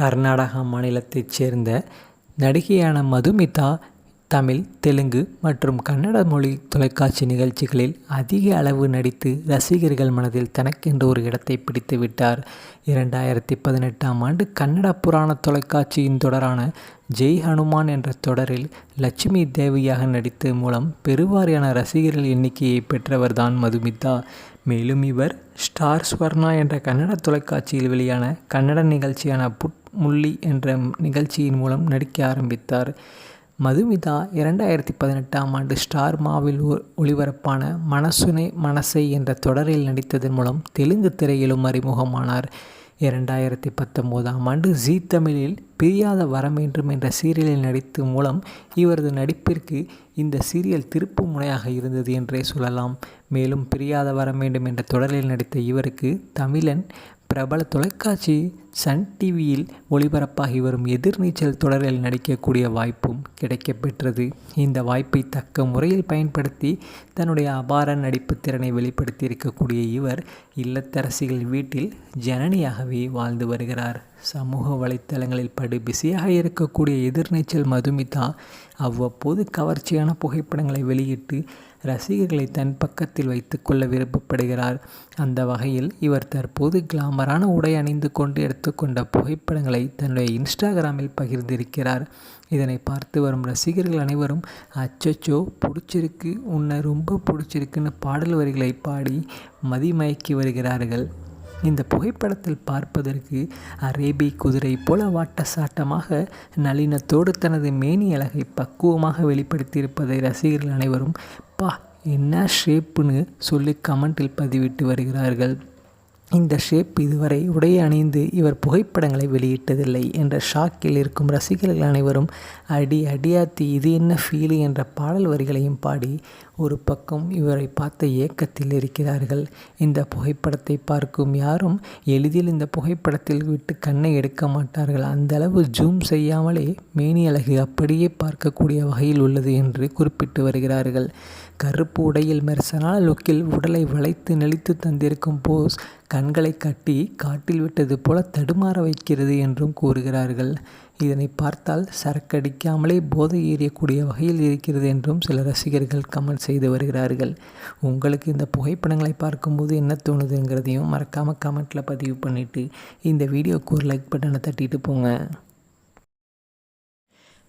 கர்நாடகா மாநிலத்தைச் சேர்ந்த நடிகையான மதுமிதா தமிழ் தெலுங்கு மற்றும் கன்னட மொழி தொலைக்காட்சி நிகழ்ச்சிகளில் அதிக அளவு நடித்து ரசிகர்கள் மனதில் தனக்கென்று ஒரு இடத்தை பிடித்து விட்டார். இரண்டாயிரத்தி பதினெட்டாம் ஆண்டு கன்னட புராண தொலைக்காட்சியின் தொடரான ஜெய் ஹனுமான் என்ற தொடரில் லட்சுமி தேவியாக நடித்து மூலம் பெருவாரியான ரசிகர்கள் எண்ணிக்கையை பெற்றவர்தான் மதுமிதா. மேலும் இவர் ஸ்டார் ஸ்வர்ணா என்ற கன்னட தொலைக்காட்சியில் வெளியான கன்னட நிகழ்ச்சியான புட் முள்ளி என்ற நிகழ்ச்சியின் மூலம் நடிக்க ஆரம்பித்தார். மதுமிதா இரண்டாயிரத்தி பதினெட்டாம் ஆண்டு ஸ்டார் மாவில் ஒளிபரப்பான மனசுனே மனசை என்ற தொடரில் நடித்ததன் மூலம் தெலுங்கு திரையிலும் அறிமுகமானார். இரண்டாயிரத்தி பத்தொம்போதாம் ஆண்டு ஜீ தமிழில் பிரியாத வரமேன்றும் என்ற சீரியலில் நடித்து மூலம் இவரது நடிப்பிற்கு இந்த சீரியல் திருப்பு முனையாக இருந்தது என்றே சொல்லலாம். மேலும் பிரியாத வரமேண்டும் என்ற தொடரில் நடித்த இவருக்கு தமிழன் பிரபல தொலைக்காட்சி சன் டிவியில் ஒளிபரப்பாகி வரும் எதிர்நீச்சல் தொடரில் நடிக்கக்கூடிய வாய்ப்பும் கிடைக்கப்பெற்றது. இந்த வாய்ப்பை தக்க முறையில் பயன்படுத்தி தன்னுடைய அபார நடிப்பு திறனை வெளிப்படுத்தி இருக்கக்கூடிய இவர் இல்லத்தரசிகள் வீட்டில் ஜனனியாகவே வாழ்ந்து வருகிறார். சமூக வலைத்தளங்களில் படு பிஸியாக இருக்கக்கூடிய எதிர்நீச்சல் மதுமிதா அவ்வப்போது கவர்ச்சியான புகைப்படங்களை வெளியிட்டு ரசிகர்களை தன் பக்கத்தில் வைத்துக்கொள்ள விருப்பப்படுகிறார். அந்த வகையில் இவர் தற்போது கிளாமரான உடை அணிந்து கொண்டு எடுத்துக்கொண்ட புகைப்படங்களை தன்னுடைய இன்ஸ்டாகிராமில் பகிர்ந்திருக்கிறார். இதனை பார்த்து வரும் ரசிகர்கள் அனைவரும் அச்சச்சோ பிடிச்சிருக்கு உன்னை ரொம்ப பிடிச்சிருக்குன்னு பாடல் வரிகளை பாடி மதிமயக்கி வருகிறார்கள். இந்த புகைப்படத்தில் பார்ப்பதற்கு அரேபி குதிரை போல வாட்ட சாட்டமாக நளினத்தோடு தனது மேனி அழகை பக்குவமாக வெளிப்படுத்தியிருப்பதை ரசிகர்கள் அனைவரும் பா என்ன ஷேப்புன்னு சொல்லி கமெண்டில் பதிவிட்டு வருகிறார்கள். இந்த ஷேப் இதுவரை உடை அணிந்து இவர் புகைப்படங்களை வெளியிட்டதில்லை என்ற ஷாக்கில் இருக்கும் ரசிகர்கள் அனைவரும் அடி அடியாத்தி இது என்ன ஃபீலு என்ற பாடல் வரிகளையும் பாடி ஒரு பக்கம் இவரை பார்த்த ஏக்கத்தில் இருக்கிறார்கள். இந்த புகைப்படத்தை பார்க்கும் யாரும் எளிதில் இந்த புகைப்படத்தில் விட்டு கண்ணை எடுக்க மாட்டார்கள். அந்த அளவு ஜூம் செய்யாமலே மேனி அழகு அப்படியே பார்க்கக்கூடிய வகையில் உள்ளது என்று குறிப்பிட்டு வருகிறார்கள். கருப்பு உடையில் மெர்சனான லுக்கில் உடலை வளைத்து நெளித்து தந்திருக்கும் போஸ் கண்களை கட்டி காட்டில் விட்டது போல தடுமாற வைக்கிறது என்றும் கூறுகிறார்கள். இதனை பார்த்தால் சரக்கடிக்காமலே போதை ஏறியக்கூடிய வகையில் இருக்கிறது என்றும் சில ரசிகர்கள் கமெண்ட் செய்து வருகிறார்கள். உங்களுக்கு இந்த புகைப்படங்களை பார்க்கும்போது என்ன தோணுதுங்கிறதையும் மறக்காமல் கமெண்ட்டில் பதிவு பண்ணிவிட்டு இந்த வீடியோக்கு ஒரு லைக் பட்டனை தட்டிட்டு போங்க.